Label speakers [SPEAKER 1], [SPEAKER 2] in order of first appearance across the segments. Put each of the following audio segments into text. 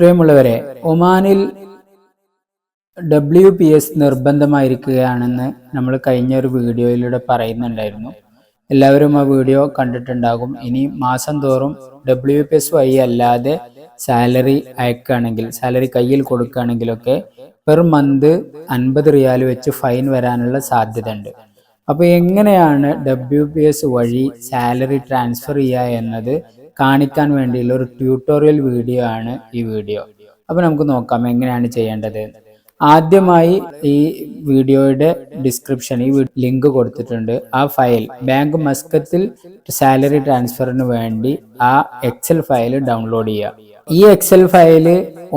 [SPEAKER 1] പ്രിയമുള്ളവരെ ഒമാനിൽ W P S നിർബന്ധമായിരിക്കുകയാണെന്ന് നമ്മൾ കഴിഞ്ഞ ഒരു വീഡിയോയിലൂടെ പറയുന്നുണ്ടായിരുന്നു. എല്ലാവരും ആ വീഡിയോ കണ്ടിട്ടുണ്ടാകും. ഇനി മാസം തോറും ഡബ്ല്യു പി എസ് വഴി അല്ലാതെ സാലറി അയക്കുകയാണെങ്കിൽ സാലറി കയ്യിൽ കൊടുക്കുകയാണെങ്കിലൊക്കെ പെർ മന്ത് അൻപത് റിയാൽ വെച്ച് ഫൈൻ വരാനുള്ള സാധ്യത ഉണ്ട് അപ്പോൾ എങ്ങനെയാണ് ഡബ്ല്യു പി എസ് വഴി സാലറി ട്രാൻസ്ഫർ ചെയ്യുക എന്നത് കാണിക്കാൻ വേണ്ടിയുള്ള ഒരു ട്യൂട്ടോറിയൽ വീഡിയോ ആണ് ഈ വീഡിയോ അപ്പോൾ നമുക്ക് നോക്കാം എങ്ങനെയാണ് ചെയ്യേണ്ടത്. ആദ്യമായി ഈ വീഡിയോയുടെ ഡിസ്ക്രിപ്ഷൻ ഈ ലിങ്ക് കൊടുത്തിട്ടുണ്ട്. ആ ഫയൽ ബാങ്ക് മസ്കത്തിൽ സാലറി ട്രാൻസ്ഫറിന് വേണ്ടി ആ എക്സൽ ഫയൽ ഡൗൺലോഡ് ചെയ്യുക. ഈ എക്സൽ ഫയൽ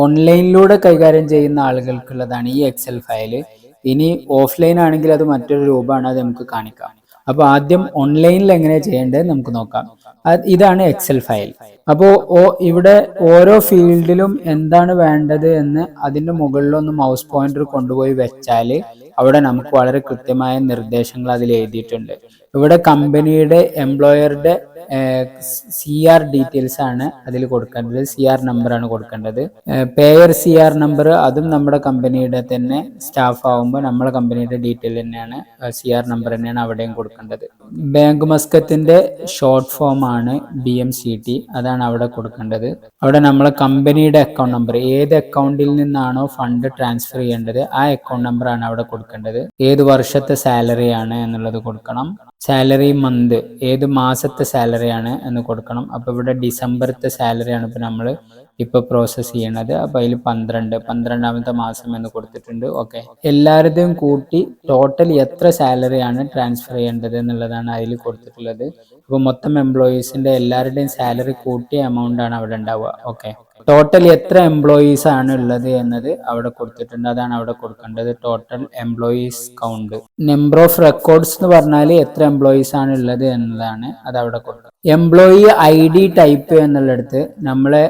[SPEAKER 1] ഓൺലൈനിലൂടെ കൈകാര്യം ചെയ്യുന്ന ആളുകൾക്കുള്ളതാണ് ഈ എക്സൽ ഫയൽ ഇനി ഓഫ്ലൈൻ ആണെങ്കിൽ അത് മറ്റൊരു രൂപമാണ് അത് നമുക്ക് കാണിക്കാം. അപ്പോൾ ആദ്യം ഓൺലൈനിൽ എങ്ങനെ ചെയ്യേണ്ടത് നമുക്ക് നോക്കാം. ഇതാണ് എക്സൽ ഫയൽ അപ്പോൾ ഇവിടെ ഓരോ ഫീൽഡിലും എന്താണ് വേണ്ടത് എന്ന് അതിന്റെ മുകളിലൊന്ന് മൗസ് പോയിന്റർ കൊണ്ടുപോയി വെച്ചാൽ അവിടെ നമുക്ക് വളരെ കൃത്യമായ നിർദ്ദേശങ്ങൾ അതിൽ എഴുതിയിട്ടുണ്ട്. ഇവിടെ കമ്പനിയുടെ എംപ്ലോയറുടെ സി ആർ ഡീറ്റെയിൽസ് ആണ് അതിൽ കൊടുക്കേണ്ടത്. സി ആർ ആണ് കൊടുക്കേണ്ടത്. പേയർ സി ആർ നമ്പർ അതും നമ്മുടെ കമ്പനിയുടെ തന്നെ സ്റ്റാഫ് ആവുമ്പോൾ നമ്മുടെ കമ്പനിയുടെ ഡീറ്റെയിൽ തന്നെയാണ്. സി ആർ നമ്പർ തന്നെയാണ് അവിടെയും കൊടുക്കേണ്ടത്. ബാങ്ക് മസ്കത്തിന്റെ ഷോർട്ട് ഫോം ആണ് ബി എം സി ടി അതാണ് അവിടെ കൊടുക്കേണ്ടത്. അവിടെ നമ്മളെ കമ്പനിയുടെ അക്കൗണ്ട് നമ്പർ ഏത് അക്കൗണ്ടിൽ നിന്നാണോ ഫണ്ട് ട്രാൻസ്ഫർ ചെയ്യേണ്ടത് ആ അക്കൗണ്ട് നമ്പർ ആണ് അവിടെ കൊടുക്കേണ്ടത്. ഏത് വർഷത്തെ സാലറി ആണ് എന്നുള്ളത് കൊടുക്കണം. സാലറി മന്ത് ഏത് മാസത്തെ സാലറി ആണ് എന്ന് കൊടുക്കണം. അപ്പോൾ ഇവിടെ ഡിസംബറത്തെ സാലറി ആണ് ഇപ്പോൾ നമ്മൾ ഇപ്പോൾ പ്രോസസ്സ് ചെയ്യണത്. അപ്പോൾ അതിൽ പന്ത്രണ്ട് പന്ത്രണ്ടാമത്തെ മാസം എന്ന് കൊടുത്തിട്ടുണ്ട്. ഓക്കെ എല്ലാവരുടെയും കൂട്ടി ടോട്ടൽ എത്ര സാലറി ആണ് ട്രാൻസ്ഫർ ചെയ്യേണ്ടത് എന്നുള്ളതാണ് അതിൽ കൊടുത്തിട്ടുള്ളത്. അപ്പോൾ മൊത്തം എംപ്ലോയീസിന്റെ എല്ലാവരുടെയും സാലറി കൂട്ടിയ എമൗണ്ട് ആണ് അവിടെ ഉണ്ടാവുക. ഓക്കെ ടോട്ടൽ എത്ര എംപ്ലോയീസ് ആണ് ഉള്ളത് എന്നത് അവിടെ കൊടുത്തിട്ടുണ്ട്. അതാണ് അവിടെ കൊടുക്കേണ്ടത്. Total employees count number of records എന്ന് പറഞ്ഞാൽ എത്ര എംപ്ലോയീസ് ആണ് ഉള്ളത് എന്നതാണ് അത് അവിടെ കൊടുക്കുക എംപ്ലോയി ഐ ഡി ടൈപ്പ് എന്നുള്ളിടത്ത് നമ്മളെ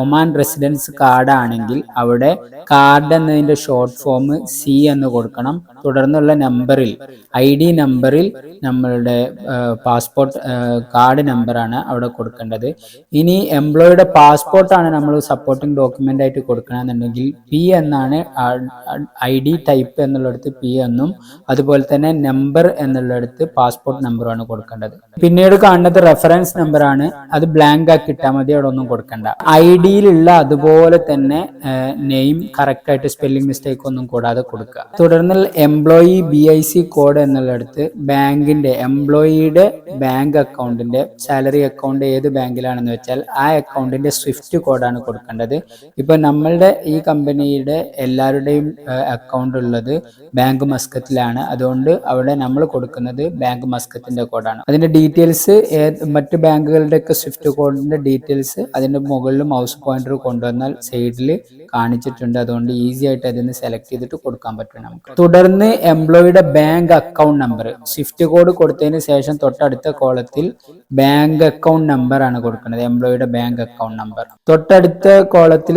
[SPEAKER 1] ഒമാൻ റെസിഡൻസ് കാർഡ് ആണെങ്കിൽ അവിടെ കാർഡ് എന്നതിന്റെ ഷോർട്ട് ഫോം സി എന്ന് കൊടുക്കണം. തുടർന്നുള്ള നമ്പറിൽ ഐ ഡി നമ്പറിൽ നമ്മളുടെ പാസ്പോർട്ട് കാർഡ് നമ്പറാണ് അവിടെ കൊടുക്കേണ്ടത്. ഇനി എംപ്ലോയിയുടെ പാസ്പോർട്ടാണ് നമ്മൾ സപ്പോർട്ടിംഗ് ഡോക്യുമെന്റ് ആയിട്ട് കൊടുക്കണമെന്നുണ്ടെങ്കിൽ പി എന്നാണ് ഐ ഡി ടൈപ്പ് എന്നുള്ളിടത്ത് പി എന്നും അതുപോലെ തന്നെ നമ്പർ എന്നുള്ളിടത്ത് പാസ്പോർട്ട് നമ്പറുമാണ് കൊടുക്കേണ്ടത്. പിന്നീട് കാണുന്നത് റെഫറൻസ് നമ്പർ ആണ്. അത് ബ്ലാങ്ക് ആക്കി ഇട്ടാൽ മതി അവിടെ ഒന്നും കൊടുക്കണ്ട. ഐ ഡിയിലുള്ള അതുപോലെ തന്നെ നെയിം കറക്റ്റ് ആയിട്ട് സ്പെല്ലിംഗ് മിസ്റ്റേക്ക് ഒന്നും കൂടാതെ കൊടുക്കുക. തുടർന്ന് employee B I C code എന്നുള്ളിടത്ത് ബാങ്കിന്റെ എംപ്ലോയിയുടെ ബാങ്ക് അക്കൗണ്ടിന്റെ സാലറി അക്കൗണ്ട് ഏത് ബാങ്കിലാണെന്ന് വെച്ചാൽ ആ അക്കൗണ്ടിന്റെ സ്വിഫ്റ്റ് കോഡാണ് കൊടുക്കേണ്ടത്. ഇപ്പൊ നമ്മളുടെ ഈ കമ്പനിയുടെ എല്ലാവരുടെയും അക്കൗണ്ട് ഉള്ളത് ബാങ്ക് മസ്കത്തിലാണ് അതുകൊണ്ട് അവിടെ നമ്മൾ കൊടുക്കുന്നത് ബാങ്ക് മസ്കത്തിന്റെ കോഡാണ്. അതിന്റെ ഡീറ്റെയിൽസ് മറ്റ് ബാങ്കുകളുടെ ഒക്കെ സ്വിഫ്റ്റ് കോഡിന്റെ ഡീറ്റെയിൽസ് അതിന്റെ മുകളിൽ മൗസ് പോയിന്റർ കൊണ്ടുവന്നാൽ സൈഡിൽ കാണിച്ചിട്ടുണ്ട്. അതുകൊണ്ട് ഈസി ആയിട്ട് അതിന് സെലക്ട് ചെയ്തിട്ട് കൊടുക്കാൻ പറ്റും നമുക്ക്. തുടർന്ന് എംപ്ലോയിയുടെ bank account number swift code കൊടുത്തതിന് ശേഷം തൊട്ടടുത്ത കോളത്തിൽ ബാങ്ക് അക്കൗണ്ട് നമ്പർ ആണ് കൊടുക്കുന്നത്. എംപ്ലോയിയുടെ ബാങ്ക് അക്കൗണ്ട് നമ്പർ തൊട്ടടുത്ത കോളത്തിൽ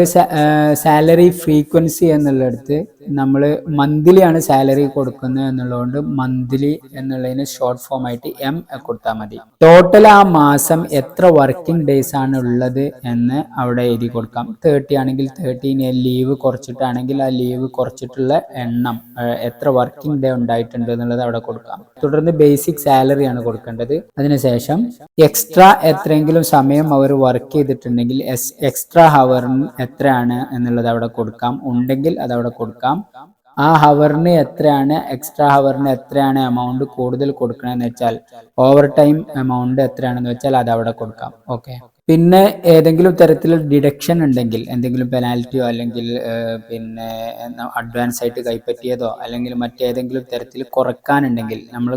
[SPEAKER 1] സാലറി ഫ്രീക്വൻസി എന്നുള്ളിടത്ത് നമ്മൾ മന്ത്ലി ആണ് സാലറി കൊടുക്കുന്നത് എന്നുള്ളതുകൊണ്ട് മന്ത്ലി എന്നുള്ളതിന് ഷോർട്ട് ഫോം ആയിട്ട് എം കൊടുത്താൽ മതി. ടോട്ടൽ ആ മാസം എത്ര വർക്കിംഗ് ഡേയ്സ് ആണ് ഉള്ളത് എന്ന് അവിടെ എഴുതി കൊടുക്കാം. തേർട്ടി ആണെങ്കിൽ തേർട്ടി ലീവ് കുറച്ചിട്ടാണെങ്കിൽ ആ ലീവ് കുറച്ചിട്ടുള്ള എണ്ണം എത്ര വർക്കിംഗ് ഡേ ഉണ്ടായിട്ടുണ്ട് എന്നുള്ളത് അവിടെ കൊടുക്കാം. തുടർന്ന് ബേസിക് സാലറി ആണ് കൊടുക്കേണ്ടത്. അതിനുശേഷം എക്സ്ട്രാ എത്രയെങ്കിലും സമയം അവർ വർക്ക് ചെയ്തിട്ടുണ്ടെങ്കിൽ എക്സ്ട്രാ ഹവറിന് എത്രയാണ് എന്നുള്ളത് അവിടെ കൊടുക്കാം. ഉണ്ടെങ്കിൽ അത് അവിടെ കൊടുക്കാം. ആ ഹവറിന് എത്രയാണ്? എക്സ്ട്രാ ഹവറിന് എത്രയാണ് എമൗണ്ട് കൂടുതൽ കൊടുക്കണമെന്ന് വെച്ചാൽ ഓവർ ടൈം എമൗണ്ട് എത്രയാണെന്ന് വെച്ചാൽ അത് അവിടെ കൊടുക്കാം. ഓക്കെ പിന്നെ ഏതെങ്കിലും തരത്തിൽ ഡിഡക്ഷൻ ഉണ്ടെങ്കിൽ എന്തെങ്കിലും പെനാൽറ്റിയോ അല്ലെങ്കിൽ പിന്നെ അഡ്വാൻസ് ആയിട്ട് കൈപ്പറ്റിയതോ അല്ലെങ്കിൽ മറ്റേതെങ്കിലും തരത്തിൽ കുറക്കാനുണ്ടെങ്കിൽ നമ്മൾ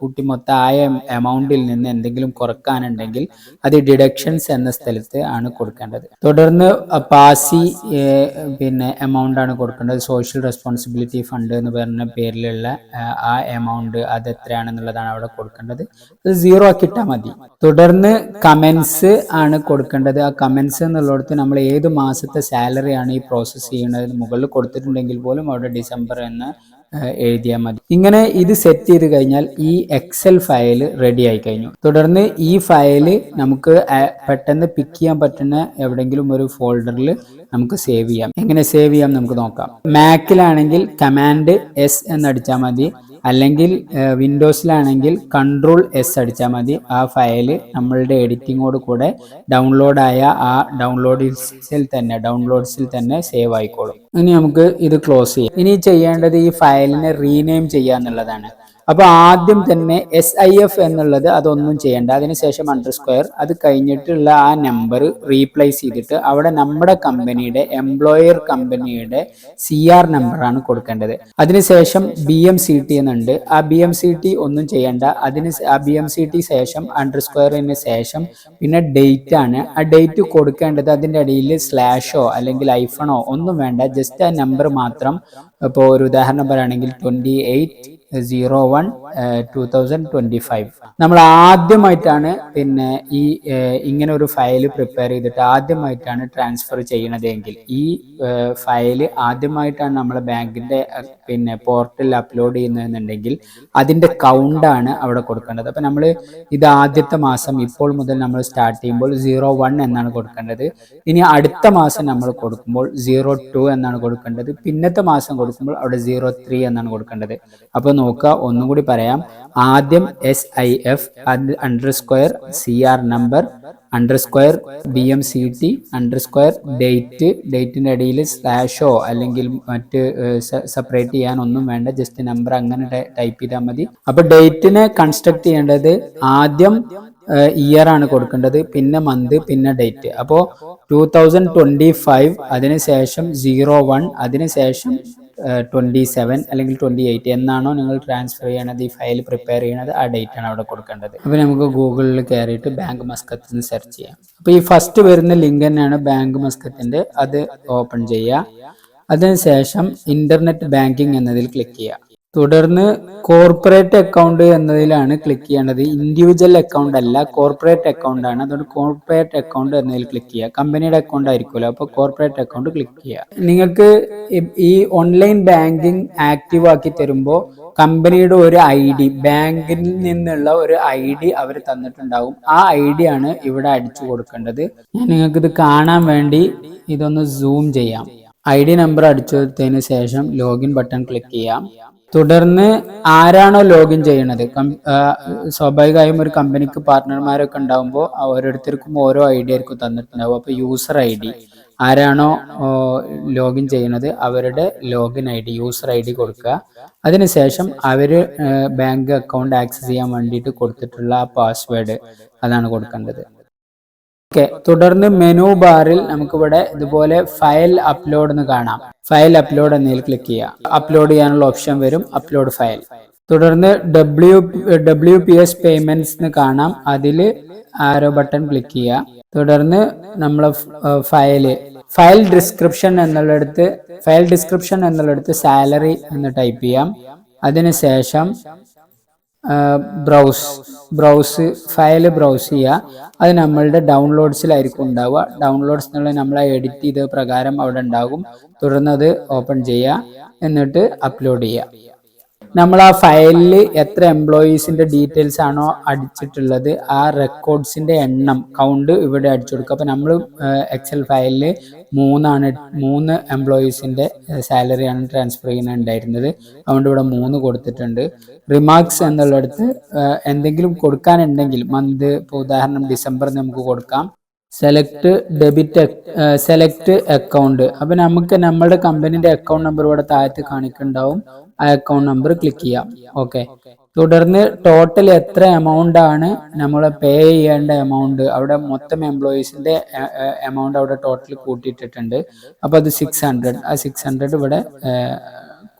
[SPEAKER 1] കൂട്ടി മൊത്തം ആയ എമൗണ്ടിൽ നിന്ന് എന്തെങ്കിലും കുറക്കാനുണ്ടെങ്കിൽ അത് ഡിഡക്ഷൻസ് എന്ന സ്ഥലത്ത് ആണ് കൊടുക്കേണ്ടത്. തുടർന്ന് പാസി പിന്നെ എമൗണ്ട് ആണ് കൊടുക്കേണ്ടത്. സോഷ്യൽ റെസ്പോൺസിബിലിറ്റി ഫണ്ട് എന്ന് പറഞ്ഞ പേരിലുള്ള ആ എമൗണ്ട് അത് എത്രയാണെന്നുള്ളതാണ് അവിടെ കൊടുക്കേണ്ടത്. അത് സീറോ ആക്കിയിട്ടാൽ മതി. തുടർന്ന് കമൻസ് ആണ് കൊടുക്കേണ്ടത്. ആ കമൻസ് എന്നുള്ളിടത്ത് നമ്മൾ ഏത് മാസത്തെ സാലറി ആണ് ഈ പ്രോസസ്സ് ചെയ്യുന്നത്? മുകളിൽ കൊടുത്തിട്ടുണ്ടെങ്കിൽ പോലും അവിടെ ഡിസംബർ എന്ന് എഴുതിയാൽ മതി. ഇങ്ങനെ ഇത് സെറ്റ് ചെയ്ത് കഴിഞ്ഞാൽ ഈ എക്സൽ ഫയൽ റെഡി ആയി കഴിഞ്ഞു. തുടർന്ന് ഈ ഫയൽ നമുക്ക് പെട്ടെന്ന് പിക്ക് ചെയ്യാൻ പറ്റുന്ന എവിടെങ്കിലും ഒരു ഫോൾഡറിൽ നമുക്ക് സേവ് ചെയ്യാം. എങ്ങനെ സേവ് ചെയ്യാം നമുക്ക് നോക്കാം. മാക്കിലാണെങ്കിൽ കമാൻഡ് എസ് എന്നടിച്ചാൽ മതി. അല്ലെങ്കിൽ വിൻഡോസിലാണെങ്കിൽ കൺട്രോൾ എസ് അടിച്ചാൽ മതി. ആ ഫയൽ നമ്മളുടെ എഡിറ്റിങ്ങോട് കൂടെ ഡൗൺലോഡായ ആ ഡൗൺലോഡ്സിൽ തന്നെ ഡൗൺലോഡ്സിൽ തന്നെ സേവ് ആയിക്കോളും. ഇനി നമുക്ക് ഇത് ക്ലോസ് ചെയ്യാം. ഇനി ചെയ്യേണ്ടത് ഈ ഫയലിനെ റീനെയിം ചെയ്യുക എന്നുള്ളതാണ് അപ്പൊ ആദ്യം തന്നെ എസ് ഐ എഫ് എന്നുള്ളത് അതൊന്നും ചെയ്യണ്ട. അതിനുശേഷം അണ്ടർ സ്ക്വയർ അത് കഴിഞ്ഞിട്ടുള്ള ആ നമ്പർ റീപ്ലേസ് ചെയ്തിട്ട് അവിടെ നമ്മുടെ കമ്പനിയുടെ എംപ്ലോയർ കമ്പനിയുടെ സി ആർ നമ്പറാണ് കൊടുക്കേണ്ടത്. അതിനുശേഷം ബി എം സി ടി എന്നുണ്ട്. ആ ബി എം സി ടി ഒന്നും ചെയ്യണ്ട. അതിന് ആ ബി എം സി ടി ശേഷം അണ്ടർ സ്ക്വയറിന് ശേഷം പിന്നെ ഡേറ്റ് ആണ്. ആ ഡേറ്റ് കൊടുക്കേണ്ടത് അതിന്റെ ഇടയിൽ സ്ലാഷോ അല്ലെങ്കിൽ ഐഫണോ ഒന്നും വേണ്ട. ജസ്റ്റ് ആ നമ്പർ മാത്രം. ഇപ്പോൾ ഒരു ഉദാഹരണം പറയുകയാണെങ്കിൽ twenty eight zero one two thousand twenty five നമ്മൾ ആദ്യമായിട്ടാണ് പിന്നെ ഈ ഇങ്ങനെ ഒരു ഫയൽ പ്രിപ്പയർ ചെയ്തിട്ട് ആദ്യമായിട്ടാണ് ട്രാൻസ്ഫർ ചെയ്യണതെങ്കിൽ ഈ ഫയൽ ആദ്യമായിട്ടാണ് നമ്മൾ ബാങ്കിന്റെ പിന്നെ പോർട്ടലിൽ അപ്ലോഡ് ചെയ്യുന്നതെന്നുണ്ടെങ്കിൽ അതിന്റെ കൗണ്ടാണ് അവിടെ കൊടുക്കേണ്ടത്. അപ്പം നമ്മൾ ഇത് ആദ്യത്തെ മാസം ഇപ്പോൾ മുതൽ നമ്മൾ സ്റ്റാർട്ട് ചെയ്യുമ്പോൾ സീറോ വൺ എന്നാണ് കൊടുക്കേണ്ടത്. ഇനി അടുത്ത മാസം നമ്മൾ കൊടുക്കുമ്പോൾ സീറോ ടു എന്നാണ് കൊടുക്കേണ്ടത്. പിന്നത്തെ മാസം കൊടുക്കുമ്പോൾ അവിടെ സീറോ ത്രീ എന്നാണ് കൊടുക്കേണ്ടത്. അപ്പോൾ നോക്കുക. ഒന്നും കൂടി പറയാം. ആദ്യം S I F under square C R number under square B M C T under square date ഡേറ്റിന്റെ ഇടയിൽ സ്ലാഷോ അല്ലെങ്കിൽ മറ്റ് സെപ്പറേറ്റ് ചെയ്യാൻ ഒന്നും വേണ്ട. ജസ്റ്റ് നമ്പർ അങ്ങനെ ടൈപ്പ് ചെയ്താൽ മതി. അപ്പൊ ഡേറ്റിനെ കൺസ്ട്രക്ട് ചെയ്യേണ്ടത് ആദ്യം ഇയർ ആണ് കൊടുക്കേണ്ടത്. പിന്നെ മന്ത് പിന്നെ ഡേറ്റ് അപ്പോൾ ടു തൗസൻഡ് ട്വന്റി ഫൈവ് അതിനുശേഷം സീറോ വൺ അതിനുശേഷം ട്വന്റി സെവൻ അല്ലെങ്കിൽ ട്വന്റി എയ്റ്റ് എന്നാണോ നിങ്ങൾ ട്രാൻസ്ഫർ ചെയ്യണത് ഈ ഫയൽ പ്രിപ്പയർ ചെയ്യണത് ആ ഡേറ്റ് ആണ് അവിടെ കൊടുക്കേണ്ടത്. അപ്പോൾ നമുക്ക് ഗൂഗിളിൽ കയറിയിട്ട് ബാങ്ക് മസ്കത്ത് സെർച്ച് ചെയ്യാം. അപ്പോൾ ഈ ഫസ്റ്റ് വരുന്ന ലിങ്ക് തന്നെയാണ് ബാങ്ക് മസ്കത്തിന്റെ അത് ഓപ്പൺ ചെയ്യുക. അതിനുശേഷം ഇന്റർനെറ്റ് ബാങ്കിങ് എന്നതിൽ ക്ലിക്ക് ചെയ്യുക. തുടർന്ന് കോർപ്പറേറ്റ് അക്കൗണ്ട് എന്നതിലാണ് ക്ലിക്ക് ചെയ്യേണ്ടത്. ഇൻഡിവിജ്വൽ അക്കൗണ്ട് അല്ല കോർപ്പറേറ്റ് അക്കൗണ്ട് ആണ്. അതുകൊണ്ട് കോർപ്പറേറ്റ് അക്കൗണ്ട് എന്നതിൽ ക്ലിക്ക് ചെയ്യുക. കമ്പനിയുടെ അക്കൗണ്ട് ആയിരിക്കുമല്ലോ. അപ്പോൾ കോർപ്പറേറ്റ് അക്കൗണ്ട് ക്ലിക്ക് ചെയ്യുക. നിങ്ങൾക്ക് ഈ ഓൺലൈൻ ബാങ്കിങ് ആക്റ്റീവ് ആക്കി തരുമ്പോൾ കമ്പനിയുടെ ഒരു ഐ ഡി ബാങ്കിൽ നിന്നുള്ള ഒരു ഐ ഡി അവർ തന്നിട്ടുണ്ടാവും. ആ ഐ ഡി ആണ് ഇവിടെ അടിച്ചു കൊടുക്കേണ്ടത്. ഞാൻ നിങ്ങൾക്ക് ഇത് കാണാൻ വേണ്ടി ഇതൊന്ന് സൂം ചെയ്യാം. ഐ ഡി നമ്പർ അടിച്ചു കൊടുത്തതിന് ശേഷം ലോഗിൻ ബട്ടൺ ക്ലിക്ക് ചെയ്യാം. തുടർന്ന് ആരാണോ ലോഗിൻ ചെയ്യണത്? സ്വാഭാവികമായും ഒരു കമ്പനിക്ക് പാർട്ട്ണർമാരൊക്കെ ഉണ്ടാകുമ്പോൾ ഓരോരുത്തർക്കും ഓരോ ഐ ഡി ആയിരിക്കും തന്നിട്ടുണ്ടാവും അപ്പോൾ യൂസർ ഐ ഡി ആരാണോ ലോഗിൻ ചെയ്യണത് അവരുടെ login I D user I D കൊടുക്കുക. അതിനുശേഷം അവർ ബാങ്ക് അക്കൗണ്ട് ആക്സസ് ചെയ്യാൻ വേണ്ടിയിട്ട് കൊടുത്തിട്ടുള്ള ആ പാസ്വേഡ് അതാണ് കൊടുക്കേണ്ടത്. ഓക്കെ. തുടർന്ന് മെനു ബാറിൽ നമുക്കിവിടെ ഇതുപോലെ ഫയൽ അപ്ലോഡ് എന്ന് കാണാം. ഫയൽ അപ്ലോഡ് എന്നതിൽ ക്ലിക്ക് ചെയ്യുക. അപ്ലോഡ് ചെയ്യാനുള്ള ഓപ്ഷൻ വരും. Upload file. തുടർന്ന് W W P S payments എന്ന് കാണാം. അതിൽ ആരോ ബട്ടൺ ക്ലിക്ക് ചെയ്യുക. തുടർന്ന് നമ്മളെ ഫയൽ ഫയൽ. ഡിസ്ക്രിപ്ഷൻ എന്നുള്ളിടത്ത് ഫയൽ ഡിസ്ക്രിപ്ഷൻ എന്നുള്ളിടത്ത് സാലറി എന്ന് ടൈപ്പ് ചെയ്യാം. അതിനുശേഷം ബ്രൗസ് ബ്രൗസ് ഫയൽ ബ്രൗസ് ചെയ്യുക. അത് നമ്മളുടെ ഡൗൺലോഡ്സിലായിരിക്കും ഉണ്ടാവുക. ഡൗൺലോഡ്സ് എന്നുള്ള നമ്മൾ എഡിറ്റ് ചെയ്ത പ്രകാരം അവിടെ ഉണ്ടാകും. തുടർന്ന് അത് ഓപ്പൺ ചെയ്യുക. എന്നിട്ട് അപ്ലോഡ് ചെയ്യുക. നമ്മൾ ആ ഫയലിൽ എത്ര എംപ്ലോയീസിന്റെ ഡീറ്റെയിൽസ് ആണോ അടിച്ചിട്ടുള്ളത് ആ റെക്കോർഡ്സിന്റെ എണ്ണം കൗണ്ട് ഇവിടെ അടിച്ചു കൊടുക്കുക. അപ്പൊ നമ്മൾ എക്സൽ ഫയലിൽ മൂന്നാണ് മൂന്ന് എംപ്ലോയീസിന്റെ സാലറിയാണ് ട്രാൻസ്ഫർ ചെയ്യുന്നുണ്ടായിരുന്നത്. അതുകൊണ്ട് ഇവിടെ മൂന്ന് കൊടുത്തിട്ടുണ്ട്. റിമാർക്സ് എന്നുള്ളിടത്ത് എന്തെങ്കിലും കൊടുക്കാനുണ്ടെങ്കിൽ മന്ത് ഇപ്പോൾ ഉദാഹരണം ഡിസംബർ നമുക്ക് കൊടുക്കാം. സെലക്ട് ഡെബിറ്റ് സെലക്ട് അക്കൗണ്ട് അപ്പൊ നമുക്ക് നമ്മുടെ കമ്പനിന്റെ അക്കൗണ്ട് നമ്പർ ഇവിടെ താഴത്ത് കാണിക്കുന്നുണ്ടാവും. ആ അക്കൗണ്ട് നമ്പർ ക്ലിക്ക് ചെയ്യാം. ഓക്കെ തുടർന്ന് ടോട്ടൽ എത്ര എമൗണ്ട് ആണ് നമ്മൾ പേ ചെയ്യേണ്ട എമൗണ്ട് അവിടെ മൊത്തം എംപ്ലോയീസിന്റെ എമൗണ്ട് അവിടെ ടോട്ടൽ കൂട്ടിയിട്ടിട്ടുണ്ട്. അപ്പൊ അത് സിക്സ് ഹൺഡ്രഡ് ആ സിക്സ് ഹൺഡ്രഡ് ഇവിടെ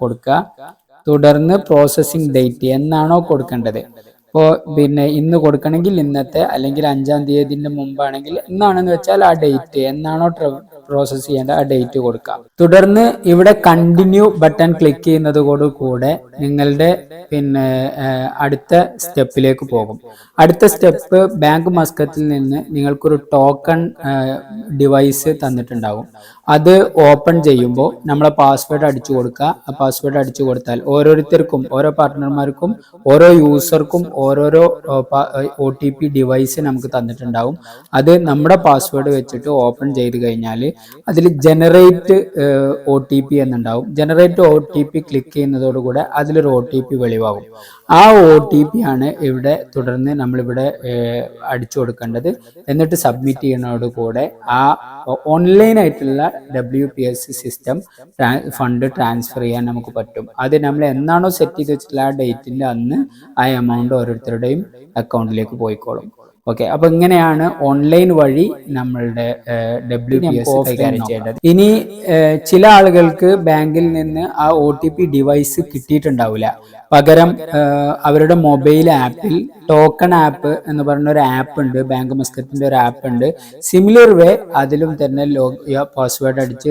[SPEAKER 1] കൊടുക്കുക. തുടർന്ന് പ്രോസസ്സിംഗ് ഡേറ്റ് എന്നാണോ കൊടുക്കേണ്ടത്? ഇപ്പോൾ പിന്നെ ഇന്ന് കൊടുക്കണമെങ്കിൽ ഇന്നത്തെ അല്ലെങ്കിൽ അഞ്ചാം തീയതിന്റെ മുമ്പാണെങ്കിൽ എന്നാണെന്ന് വെച്ചാൽ ആ ഡേറ്റ് എന്നാണോ പ്രോസസ്സ് ചെയ്യേണ്ട ആ ഡേറ്റ് കൊടുക്കാം. തുടർന്ന് ഇവിടെ കണ്ടിന്യൂ ബട്ടൺ ക്ലിക്ക് ചെയ്യുന്നതോട് കൂടെ നിങ്ങളുടെ പിന്നെ അടുത്ത സ്റ്റെപ്പിലേക്ക് പോകും. അടുത്ത സ്റ്റെപ്പ് ബാങ്ക് മസ്കത്തിൽ നിന്ന് നിങ്ങൾക്കൊരു ടോക്കൺ ഡിവൈസ് തന്നിട്ടുണ്ടാകും അത് ഓപ്പൺ ചെയ്യുമ്പോൾ നമ്മളെ പാസ്വേഡ് അടിച്ചു കൊടുക്കുക. ആ പാസ്വേഡ് അടിച്ചു കൊടുത്താൽ ഓരോരുത്തർക്കും ഓരോ പാർട്ട്ണർമാർക്കും ഓരോ യൂസർക്കും ഓരോരോ ഒ ടി പി ഡിവൈസ് നമുക്ക് തന്നിട്ടുണ്ടാകും അത് നമ്മുടെ പാസ്വേഡ് വെച്ചിട്ട് ഓപ്പൺ ചെയ്ത് കഴിഞ്ഞാൽ അതിൽ generate O T P എന്നുണ്ടാവും. Generate O T P click ചെയ്യുന്നതോടുകൂടെ അതിലൊരു ഒ ടി പി വെളിവാകും. ആ ഒ ടി പി ആണ് ഇവിടെ തുടർന്ന് നമ്മളിവിടെ അടിച്ചു കൊടുക്കേണ്ടത്. എന്നിട്ട് സബ്മിറ്റ് ചെയ്യുന്നതോടുകൂടെ ആ ഓൺലൈൻ ആയിട്ടുള്ള W P S system fund transfer ചെയ്യാൻ നമുക്ക് പറ്റും. അത് നമ്മൾ എന്നാണോ സെറ്റ് ചെയ്ത് വെച്ചിട്ടുള്ള ആ ഡേറ്റിന്റെ അന്ന് ആ എമൗണ്ട് ഓരോരുത്തരുടെയും അക്കൗണ്ടിലേക്ക് പോയിക്കോളും. ഓക്കെ അപ്പൊ ഇങ്ങനെയാണ് ഓൺലൈൻ വഴി നമ്മളുടെ ഡബ്ല്യു പി എസ് കൈകാര്യം ചെയ്യേണ്ടത്. ഇനി ചില ആളുകൾക്ക് ബാങ്കിൽ നിന്ന് ആ ഒ ടി പി ഡിവൈസ് കിട്ടിയിട്ടുണ്ടാവില്ല. പകരം അവരുടെ മൊബൈൽ ആപ്പിൽ ടോക്കൺ ആപ്പ് എന്ന് പറയുന്ന ഒരു ആപ്പ് ഉണ്ട് ബാങ്ക് മസ്കറ്റിന്റെ ഒരു ആപ്പ് ഉണ്ട്. സിമിലർ വേ അതിലും തന്നെ പാസ്വേഡ് അടിച്ച്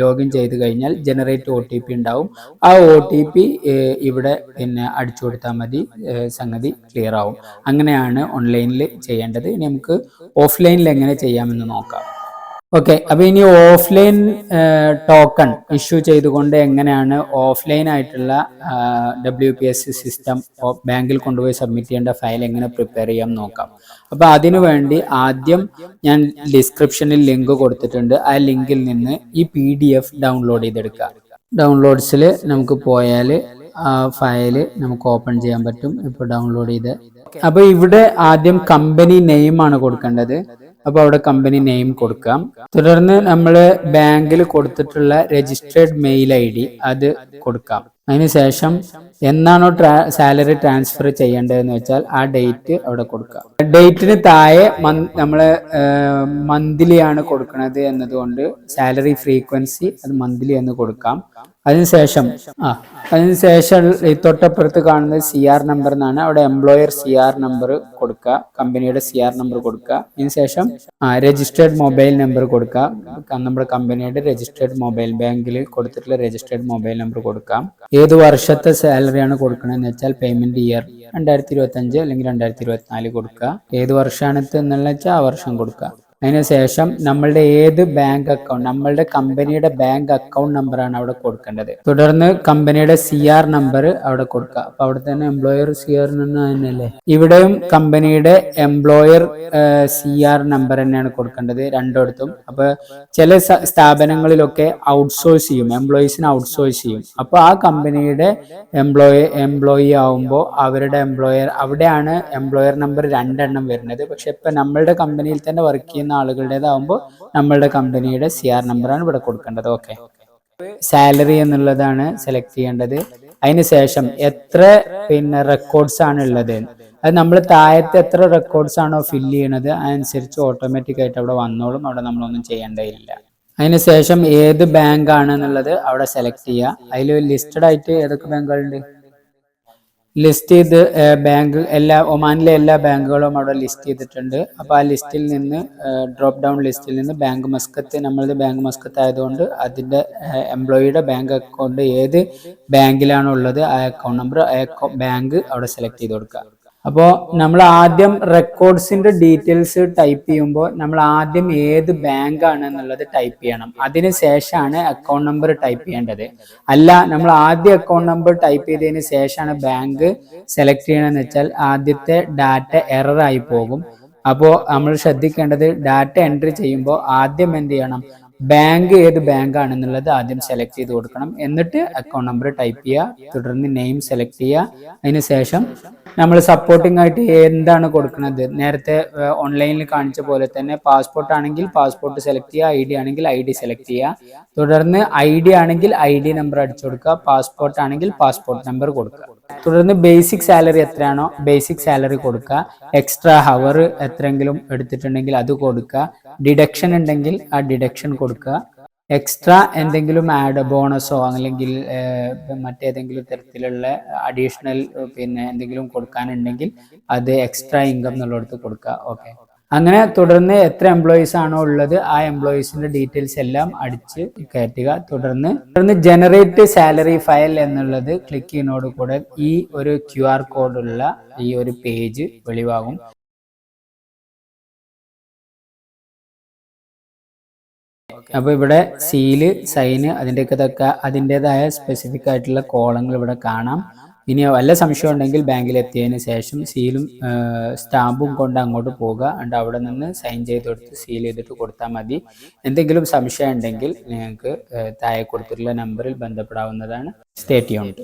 [SPEAKER 1] ലോഗിൻ ചെയ്ത് കഴിഞ്ഞാൽ ജനറേറ്റ് ഒ ടി പി ഉണ്ടാവും. ആ ഒ ടി പി ഇവിടെ പിന്നെ അടിച്ചു കൊടുത്താൽ മതി സംഗതി ക്ലിയർ ആവും. അങ്ങനെയാണ് ഓൺലൈനിൽ ചെയ്യേണ്ടത്. ഇനി നമുക്ക് ഓഫ്ലൈനിൽ എങ്ങനെ ചെയ്യാമെന്ന് നോക്കാം. ഓക്കെ അപ്പൊ ഇനി ഓഫ്ലൈൻ ടോക്കൺ ഇഷ്യൂ ചെയ്തുകൊണ്ട് എങ്ങനെയാണ് ഓഫ്ലൈൻ ആയിട്ടുള്ള W P S C system ബാങ്കിൽ കൊണ്ടുപോയി സബ്മിറ്റ് ചെയ്യേണ്ട ഫയൽ എങ്ങനെ പ്രിപ്പയർ ചെയ്യാം നോക്കാം. അപ്പൊ അതിനുവേണ്ടി ആദ്യം ഞാൻ ഡിസ്ക്രിപ്ഷനിൽ ലിങ്ക് കൊടുത്തിട്ടുണ്ട്. ആ ലിങ്കിൽ നിന്ന് ഈ പി ഡി എഫ് ഡൗൺലോഡ് ചെയ്തെടുക്കുക. ഡൗൺലോഡ്സിൽ നമുക്ക് പോയാൽ ആ ഫയൽ നമുക്ക് ഓപ്പൺ ചെയ്യാൻ പറ്റും. ഇപ്പൊ ഡൗൺലോഡ് ചെയ്ത്. അപ്പോൾ ഇവിടെ ആദ്യം കമ്പനി നെയിം ആണ് കൊടുക്കേണ്ടത്. അപ്പൊ അവിടെ കമ്പനി നെയിം കൊടുക്കാം. തുടർന്ന് നമ്മൾ ബാങ്കിൽ കൊടുത്തിട്ടുള്ള രജിസ്റ്റേർഡ് മെയിൽ ഐ ഡി അത് കൊടുക്കാം. അതിനുശേഷം എന്നാണോ ട്രാ സാലറി ട്രാൻസ്ഫർ ചെയ്യേണ്ടതെന്ന് വെച്ചാൽ ആ ഡേറ്റ് അവിടെ കൊടുക്കാം. ഡേറ്റിന് താഴെ നമ്മൾ മന്ത്ലി ആണ് കൊടുക്കുന്നത് എന്നതുകൊണ്ട് സാലറി ഫ്രീക്വൻസി അത് മന്ത്ലി എന്ന് കൊടുക്കാം. അതിനുശേഷം ആ അതിനുശേഷം ഈ തൊട്ടപ്പുറത്ത് കാണുന്നത് സി ആർ നമ്പർ എന്നാണ് അവിടെ എംപ്ലോയർ സി ആർ നമ്പർ കൊടുക്കുക കമ്പനിയുടെ സി ആർ നമ്പർ കൊടുക്കുക. അതിനുശേഷം രജിസ്റ്റേർഡ് മൊബൈൽ നമ്പർ കൊടുക്കുക. നമ്മുടെ കമ്പനിയുടെ രജിസ്റ്റേർഡ് മൊബൈൽ ബാങ്കിൽ കൊടുത്തിട്ടുള്ള രജിസ്റ്റേർഡ് മൊബൈൽ നമ്പർ കൊടുക്കാം. ഏത് വർഷത്തെ സാലറിയാണ് കൊടുക്കണമെന്ന് വെച്ചാൽ പേയ്മെന്റ് ഇയർ രണ്ടായിരത്തി ഇരുപത്തി അഞ്ച് അല്ലെങ്കിൽ രണ്ടായിരത്തി ഇരുപത്തിനാല് കൊടുക്കുക. ഏത് വർഷമാണ് എന്നുള്ള വെച്ചാൽ ആ വർഷം കൊടുക്കുക. അതിനുശേഷം നമ്മളുടെ ഏത് ബാങ്ക് അക്കൗണ്ട് നമ്മളുടെ കമ്പനിയുടെ ബാങ്ക് അക്കൗണ്ട് നമ്പറാണ് അവിടെ കൊടുക്കേണ്ടത്. തുടർന്ന് കമ്പനിയുടെ സി ആർ നമ്പർ അവിടെ കൊടുക്കുക. അപ്പൊ അവിടെ തന്നെ എംപ്ലോയർ സി ആർ തന്നെയല്ലേ? ഇവിടെയും കമ്പനിയുടെ എംപ്ലോയർ സി ആർ നമ്പർ തന്നെയാണ് കൊടുക്കേണ്ടത് രണ്ടിടത്തും. അപ്പൊ ചില സ്ഥാപനങ്ങളിലൊക്കെ ഔട്ട്സോഴ്സ് ചെയ്യും. എംപ്ലോയീസിന് ഔട്ട്സോഴ്സ് ചെയ്യും. അപ്പൊ ആ കമ്പനിയുടെ എംപ്ലോയി എംപ്ലോയി ആവുമ്പോൾ അവരുടെ എംപ്ലോയർ അവിടെയാണ് എംപ്ലോയർ നമ്പർ രണ്ടെണ്ണം വരുന്നത്. പക്ഷെ ഇപ്പൊ നമ്മളുടെ കമ്പനിയിൽ തന്നെ വർക്ക് ചെയ്യുന്ന ആളുകളുടേതാവുമ്പോൾ നമ്മളുടെ കമ്പനിയുടെ സി ആർ നമ്പറാണ് ഇവിടെ കൊടുക്കേണ്ടത്. ഓക്കെ സാലറി എന്നുള്ളതാണ് സെലക്ട് ചെയ്യേണ്ടത്. അതിനുശേഷം എത്ര പിന്നെ റെക്കോർഡ്സ് ആണ് ഉള്ളത്? അത് നമ്മൾ താഴത്തെ എത്ര റെക്കോർഡ്സ് ആണോ ഫില്ല് ചെയ്യണത് അതനുസരിച്ച് ഓട്ടോമാറ്റിക് ആയിട്ട് അവിടെ വന്നോളും. അവിടെ നമ്മളൊന്നും ചെയ്യേണ്ടതില്ല. അതിനുശേഷം ഏത് ബാങ്ക് ആണ് എന്നുള്ളത് അവിടെ സെലക്ട് ചെയ്യുക. അതിൽ ലിസ്റ്റഡ് ആയിട്ട് ഏതൊക്കെ ബാങ്കുകളുണ്ട് ലിസ്റ്റ് ചെയ്ത് ബാങ്ക് എല്ലാ ഒമാനിലെ എല്ലാ ബാങ്കുകളും അവിടെ ലിസ്റ്റ് ചെയ്തിട്ടുണ്ട്. അപ്പോൾ ആ ലിസ്റ്റിൽ നിന്ന് ഡ്രോപ്പ് ഡൗൺ ലിസ്റ്റിൽ നിന്ന് ബാങ്ക് മസ്കത്ത് നമ്മളത് ബാങ്ക് മസ്കത്ത് ആയതുകൊണ്ട് അതിന്റെ എംപ്ലോയിയുടെ ബാങ്ക് അക്കൗണ്ട് ഏത് ബാങ്കിലാണുള്ളത് ആ അക്കൗണ്ട് നമ്പർ ആ ബാങ്ക് അവിടെ സെലക്ട് ചെയ്ത് കൊടുക്കുക. അപ്പോൾ നമ്മൾ ആദ്യം റെക്കോർഡ്സിന്റെ ഡീറ്റെയിൽസ് ടൈപ്പ് ചെയ്യുമ്പോൾ നമ്മൾ ആദ്യം ഏത് ബാങ്ക് ആണ് എന്നുള്ളത് ടൈപ്പ് ചെയ്യണം. അതിന് ശേഷമാണ് അക്കൗണ്ട് നമ്പർ ടൈപ്പ് ചെയ്യേണ്ടത്. അല്ല നമ്മൾ ആദ്യം അക്കൗണ്ട് നമ്പർ ടൈപ്പ് ചെയ്തതിന് ശേഷമാണ് ബാങ്ക് സെലക്ട് ചെയ്യണമെന്ന് വെച്ചാൽ ആദ്യത്തെ ഡാറ്റ എറർ ആയി പോകും. അപ്പോൾ നമ്മൾ ശ്രദ്ധിക്കേണ്ടത് ഡാറ്റ എൻട്രി ചെയ്യുമ്പോൾ ആദ്യം എന്ത് ചെയ്യണം? ബാങ്ക് ഏത് ബാങ്ക് ആണെന്നുള്ളത് ആദ്യം സെലക്ട് ചെയ്ത് കൊടുക്കണം. എന്നിട്ട് അക്കൗണ്ട് നമ്പർ ടൈപ്പ് ചെയ്യുക തുടർന്ന് നെയിം സെലക്ട് ചെയ്യുക. അതിന് ശേഷം നമ്മൾ സപ്പോർട്ടിംഗ് ആയിട്ട് എന്താണ് കൊടുക്കുന്നത്? നേരത്തെ ഓൺലൈനിൽ കാണിച്ച പോലെ തന്നെ പാസ്പോർട്ട് ആണെങ്കിൽ പാസ്പോർട്ട് സെലക്ട് ചെയ്യുക ഐ ഡി ആണെങ്കിൽ ഐ ഡി സെലക്ട് ചെയ്യുക. തുടർന്ന് ഐ ഡി ആണെങ്കിൽ ഐ ഡി നമ്പർ അടിച്ചു കൊടുക്കുക പാസ്പോർട്ട് ആണെങ്കിൽ പാസ്പോർട്ട് നമ്പർ കൊടുക്കുക. തുടർന്ന് ബേസിക് സാലറി എത്രയാണോ ബേസിക് സാലറി കൊടുക്കുക. എക്സ്ട്രാ ഹവർ എത്രയെങ്കിലും എടുത്തിട്ടുണ്ടെങ്കിൽ അത് കൊടുക്കുക. ഡിഡക്ഷൻ ഉണ്ടെങ്കിൽ ആ ഡിഡക്ഷൻ കൊടുക്കുക. എക്സ്ട്രാ എന്തെങ്കിലും ആഡ് ബോണസോ അല്ലെങ്കിൽ മറ്റേതെങ്കിലും തരത്തിലുള്ള അഡീഷണൽ പിന്നെ എന്തെങ്കിലും കൊടുക്കാനുണ്ടെങ്കിൽ അത് എക്സ്ട്രാ ഇൻകം എന്നുള്ളടത്ത് കൊടുക്കുക. ഓക്കെ. അങ്ങനെ തുടർന്ന് എത്ര എംപ്ലോയീസ് ആണോ ഉള്ളത് ആ എംപ്ലോയീസിന്റെ ഡീറ്റെയിൽസ് എല്ലാം അടിച്ച് കയറ്റുക. തുടർന്ന് തുടർന്ന് ജനറേറ്റ് സാലറി ഫയൽ എന്നുള്ളത് ക്ലിക്ക് ചെയ്യുന്നതോട് കൂടെ ഈ ഒരു ക്യു ആർ കോഡുള്ള ഈ ഒരു പേജ് വെളിവാകും. അപ്പോൾ ഇവിടെ സീൽ സൈന് അതിന്റെയൊക്കെ തക്ക അതിന്റെതായ സ്പെസിഫിക് ആയിട്ടുള്ള കോളങ്ങൾ ഇവിടെ കാണാം. ഇനി വല്ല സംശയം ഉണ്ടെങ്കിൽ ബാങ്കിൽ എത്തിയതിന് ശേഷം സീലും സ്റ്റാമ്പും കൊണ്ട് അങ്ങോട്ട് പോകുക എന്നിട്ട് അവിടെ നിന്ന് സൈൻ ചെയ്ത് കൊടുത്ത് സീൽ ചെയ്തിട്ട് കൊടുത്താൽ മതി. എന്തെങ്കിലും സംശയം ഉണ്ടെങ്കിൽ നിങ്ങൾക്ക് താഴെ കൊടുത്തിട്ടുള്ള നമ്പറിൽ ബന്ധപ്പെടാവുന്നതാണ്. State tuned